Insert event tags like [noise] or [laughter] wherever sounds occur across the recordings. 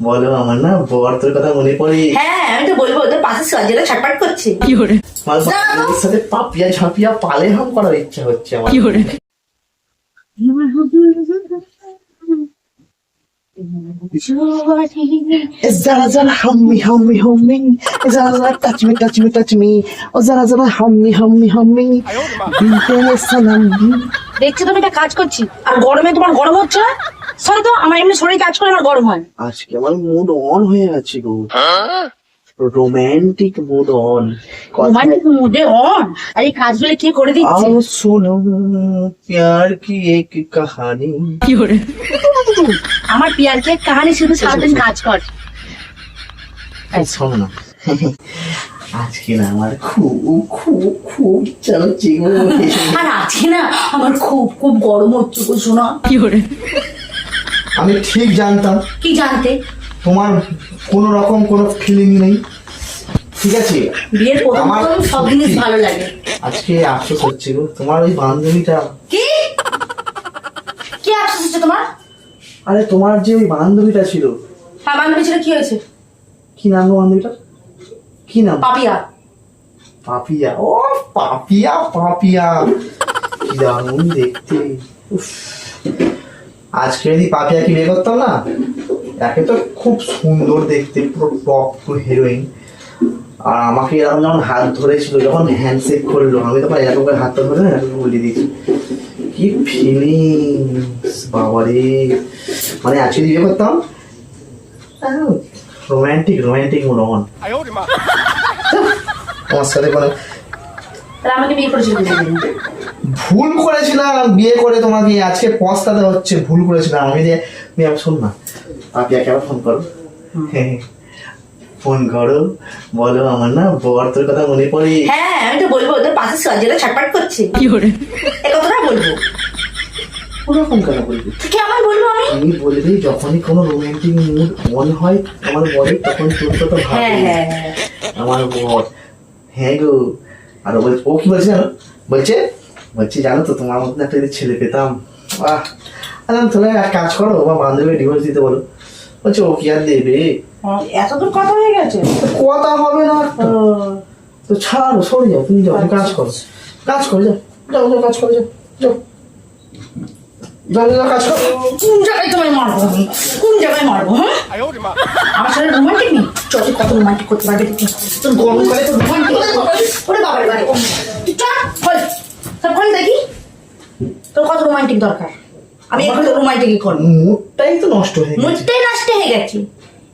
বলো আমার না বর তোর কথা মনে পড়ে হ্যাঁ আমি তো বলব তোর পাশে সঞ্জয়টা ছটপট করছে না, না। সাথে পাপিয়া ঝাপিয়া পালে হাম করার ইচ্ছা হচ্ছে আমার Zara zara hummy hummy hummy. Zara zara touch me touch me touch me. Zara zara hummy hummy hummy. Bintene salam. দেখছ তুমি একটা কাজ করছি আর গরমে তোমার গরম হচ্ছে না শোনো তো আমার এমনি শরীর কাজ করে আমার গরম হয়। আজকে আমার মুড অন হয়ে আছে গো। রোমান্টিক মুড অন রোমান্টিক মুডে অন কাজগুলো কে করে দিচ্ছে? আও শোনো প্যার কি এক কাহানি? কি করে? আমার প্যার কি এক কাহানি? শুধু আচ্ছা, সারাদিন আচ্ছা। কাজ কর। আচ্ছা, শোনো না। আজকে না আমার খুব খুব খুব আর আজকে না আমার খুব খুব গরম হচ্ছে শোনা। কি করে? আমি ঠিক জানতাম। কি জানতে? তোমার কোনো রকম কোনো ফিলিং নেই। ঠিক আছে? বিয়ের প্রথম প্রথম সব জিনিস ভালো লাগে। আজকে আফসোস হচ্ছে গো। তোমার ওই বান্ধবীটা কি? কি আফসোস হচ্ছে তোমার? আরে তোমার যে ওই বান্ধবীটা ছিল। হ্যাঁ বান্ধবী ছিল কি হয়েছে? কি নাম বান্ধবীটা কি নাম? পাপিয়া। পাপিয়া? ও পাপিয়া পাপিয়া। কি দারুণ দেখতে। উফ। আজকে যদি পাপিয়াকে বিয়ে করতাম না? একে তো খুব সুন্দর দেখতে পুরো টপ পুরো হিরোইন আর আমাকে এরকম যখন হাত ধরেছিল যখন হ্যান্ডশেক করল আমি তখন এরকম করে হাত ধরে এরকম বলে দিয়েছি। কি ফিলিংস বাবারে। মানে আজকে বিয়ে করতাম রোমান্টিক রোমান্টিক মনে হন আমার সাথে কোনো তাহলে আমাকে বিয়ে করেছিল ভুল করেছিলাম বিয়ে করে তোমাকে আজকে পস্তাতে হচ্ছে ভুল করেছিলাম। আমি যে আমার শোন না পাপিয়াকে আবার ফোন করো। ফোন করো বলো আমার না বর তোর কথা মনে পড়ে। হ্যাঁ আমি তো বলব তোর পাশে ছটপট করছে। এ কথাটা বলব। ওরকম কেন বলবি? কি আমার বলব আমি? বলবি যখনই কোনো রোমান্টিক মুড মনে হয় আমার তখন তোর কথা হ্যাঁ ভাবি হ্যাঁ হ্যাঁ। আমার বর। হ্যাঁ গো আর ও বলছে ও কি বলছে জানো? বলছে বলছি জানো তো তোমার মতন একটা যদি ছেলে পেতাম আহ আরে তাহলে এক কাজ করো বা বান্ধবী ডিভোর্স দিতে বলো। বলছে ও কি আর দেবে? এত দূর কথা হয়ে গেছে? তো কথা হবে না তো ছাড়ো সরে যাও তুমি যাও কাজ করো। কাজ করে যাও যাও যাও কাজ করে যাও যাও। যাও যাও কাজ করো। কোন জায়গায় তোমায় মারবো? কোন জায়গায় মারবো হ্যাঁ? আমার সাথে রোমান্টিক নেই। চল তুই কত রোমান্টিক করতে পারবে তোর গরমকালে তো রোমান্টিক ওরে বাবার বাড়ি চল খোল। সব খোল দেখি। তোর কত রোমান্টিক দরকার? আমি এখন তো রোমান্টিকই করব মুডটাই তো নষ্ট হয়ে মুডটাই নষ্ট হয়ে গেছে।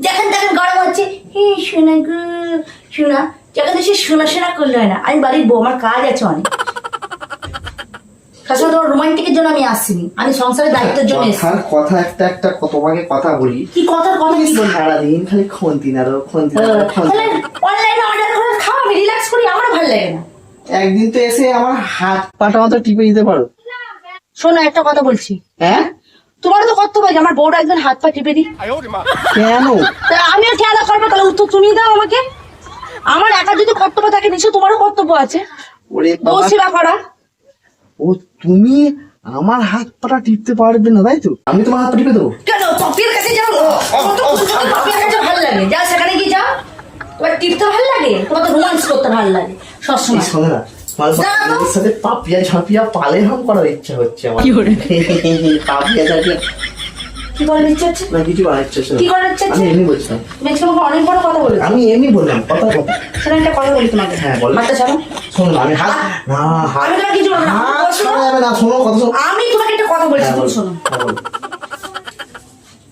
যখন তখন গরম হচ্ছে হে শোনা গো শোনা। যখন সে শোনা শোনা করলে হয় না আমি বাড়ির বউ আমার কাজ আছে অনেক। তাছাড়া তোমার রোমান্টিকের জন্য আমি আসিনি। আমি সংসারের দায়িত্বের জন্য কথার কথা একটা একটা কত তোমাকে কথা বলি। কি কথার কথা কি বলব? সারাদিন খালি খন্তি না রো খন্তি না তাহলে অনলাইনে অর্ডার করে খাও আমি রিল্যাক্স করি আমার ভালো লাগে না। একদিন তো এসে আমার হাত পাটা মতো টিপে দিতে পারো। শোনো একটা কথা বলছি। হ্যাঁ? তোমারও তো কর্তব্য আছে আমার বউটা একজন হাত পা টিপে দিই। কেন? আমিও খেয়াল করব তাহলে উত্তর তুমি দাও আমাকে। আমার একা যদি কর্তব্য থাকে নিশ্চয় তোমারও কর্তব্য আছে। বউ সেবা করা। ও তুমি আমার হাত পাটা টিপতে পারবে না তাই তো? আমি তোমার হাত টিপে দেবো। কেন? পপির কাছে যাও। পপির কাছে ভালো লাগে। যাও সেখানে গিয়ে যাও তোমার টিপতে ভালো লাগে? তোমার তো রোমান্স করতে ভালো লাগে। সবসময়। শোনো না আমার বান্ধবীর সাথে পাপিয়া ঝাপিয়া পালে হাম করার ইচ্ছা হচ্ছে আমার। [laughs] পাপিয়া ঝাপিয়া কি করার ইচ্ছে হচ্ছে? না কিছু করার ইচ্ছা ছিল কি করার ইচ্ছা আমি এমনি বলছিলাম। তুমি আজকে আমাকে অনেক বড় কথা বলেছ। আমি এমনি বললাম কথা একটা কথা বলি তোমাকে। হ্যাঁ, বলো। হাতটা ছাড়ো। শোনো আমি হাত না হাত আমি তোমাকে কিছু বলব না। শোনো। ছাড়া যাবে না শোনো কথা শোনো। আমি তোমাকে একটা কথা বলছি হ্যাঁ, তুমি শোনো। হ্যাঁ,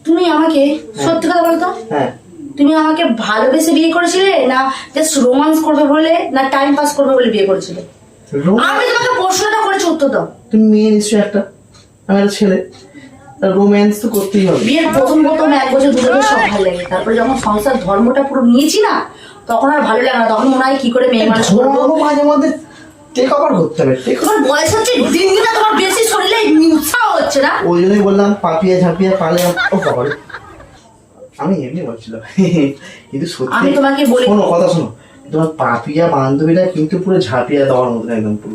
তুমি আমাকে সত্যি কথা বলো তো? হ্যাঁ। তুমি আমাকে ভালোবেসে বিয়ে করেছিলে না জাস্ট রোমান্স করবে বলে না টাইম পাস করবে বলে বিয়ে করেছিলে? আমি তোমাকে প্রশ্নটা করেছি উত্তর দাও। তুমি মেয়ে নিশ্চয়ই একটা আমি একটা ছেলে। রোম্যান্স তো করতেই হবে। বিয়ের প্রথম প্রথম এক বছর দু বছর সব ভালো লাগে। তারপরে যখন সংসার ধর্মটা পুরো নিয়েছি না তখন আর ভালো লাগে না। তখন মনে হয় কি করে মেয়ে মানুষ করব? মাঝে মধ্যে টেক ওভার করতে হবে টেক তোমার বয়স হচ্ছে দিন দিন তোমার বেশি শরীরে উৎসাহ হচ্ছে না? ওই জন্যই বললাম পাপিয়া ঝাপিয়া পালে ও আমি এমনি বলছিলাম কিন্তু সত্যি আমি তোমাকে বলি- শোনো কথা শোনো। তোমার পাপিয়া বান্ধবীরা কিন্তু পুরো ঝাঁপিয়া দেওয়ার মতন একদম পুরো।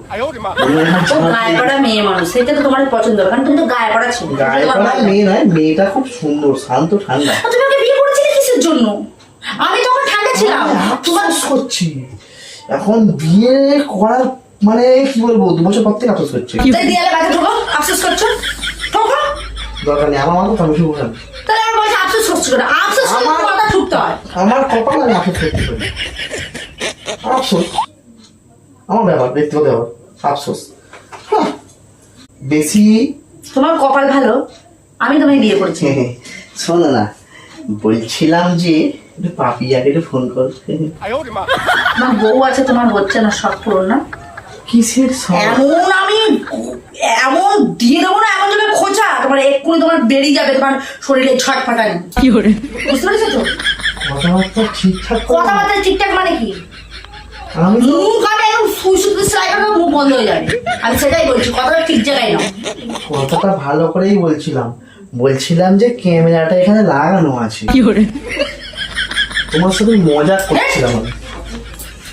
গায়ে পড়া মেয়ে মানুষ সেটা তো তোমার পছন্দ। কারণ তুমি তো গায়ে পড়া ছিল গায়ে পড়া মেয়ে নয় মেয়েটা খুব সুন্দর শান্ত ঠান্ডা। তুমি ওকে বিয়ে করেছিলে কিসের জন্য? আমি তখন ঠান্ডা ছিলাম। আমি আফসোস করছি এখন বিয়ে করার মানে কি বলব দু বছর পর থেকে আফসোস করছি। দেয়ালে বাধা ঠোকো আফসোস করছ? ঠোকো দরকার নেই আমার মাথা আমি শুভ তাহলে আমার বলছে আফসোস করছ কেন? আফসোস আমার- মাথা ঠুকতে হয়। আমার কপাল আমি আফসোস করতে পারি আফসোস? আমার ব্যাপার ব্যক্তিগত ব্যাপার। আফসোস। বেশি তোমার কপাল ভালো আমি তোমায় বিয়ে করেছি। শোনো না বলছিলাম যে একটু পাপিয়াকে একটু ফোন কর। আমার বউ আছে তোমার হচ্ছে না সব পূরণ না কিসের এমন আমি এমন দিয়ে দেবো না এমন যাবে খোঁচা। তোমার এক্ষুনি তোমার বেরিয়ে যাবে তোমার শরীরে ছট ফাটানি বুঝতে পেরেছ তো? কথাবার্তা ঠিকঠাক করে। কথাবার্তা ঠিকঠাক মানে কি? আমি মুখ সেলাই বন্ধ হয়ে যাবে। আমি সেটাই বলছি কথাটা ঠিক জায়গায় কথাটা ভালো করেই বলছিলাম। বলছিলাম যে ক্যামেরাটা এখানে লাগানো আছে। কি করে? তোমার সাথে মজা করছিলাম আমি।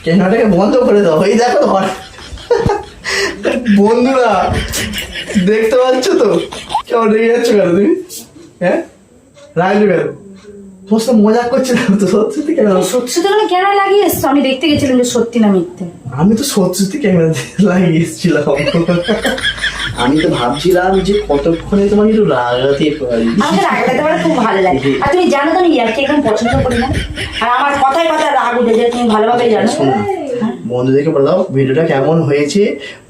ক্যামেরাটাকে বন্ধ করে দাও। এই দেখো তোমার। বন্ধুরা দেখতে পাচ্ছ তো? কেমন রেগে যাচ্ছ কেন তুমি? হ্যাঁ? কেন তোমার সাথে মজা করছিলাম তো সত্যি কেন? সত্যি তো আমি ক্যামেরা লাগিয়ে এসছো? আমি দেখতে গেছিলাম যে সত্যি না মিথ্যে। আমি তো সত্যি ক্যামেরা লাগিয়ে এসেছিলাম। আমি তো ভাবছিলাম যে কতক্ষণে তোমার একটু লাগাতে পারি। আমাকে রাগ লাগাতে পারে খুব ভালো লাগে। আর তুমি জানো তো আমি ইয়ারকে একদম পছন্দ করি না? আর আমার কথায় কথায় রাগ উঠে যায় তুমি ভালোভাবে জানো। শোনো। বন্ধুদেরকে বলে দাও ভিডিওটা কেমন হয়েছে?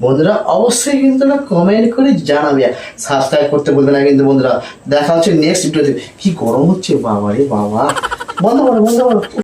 বন্ধুরা অবশ্যই কিন্তু না কমেন্ট করে জানাবে। সাবস্ক্রাইব করতে বলবে না কিন্তু বন্ধুরা। দেখা হচ্ছে নেক্সট ভিডিওতে কি গরম হচ্ছে বাবা রে বাবা। বন্ধ করো বন্ধ করো।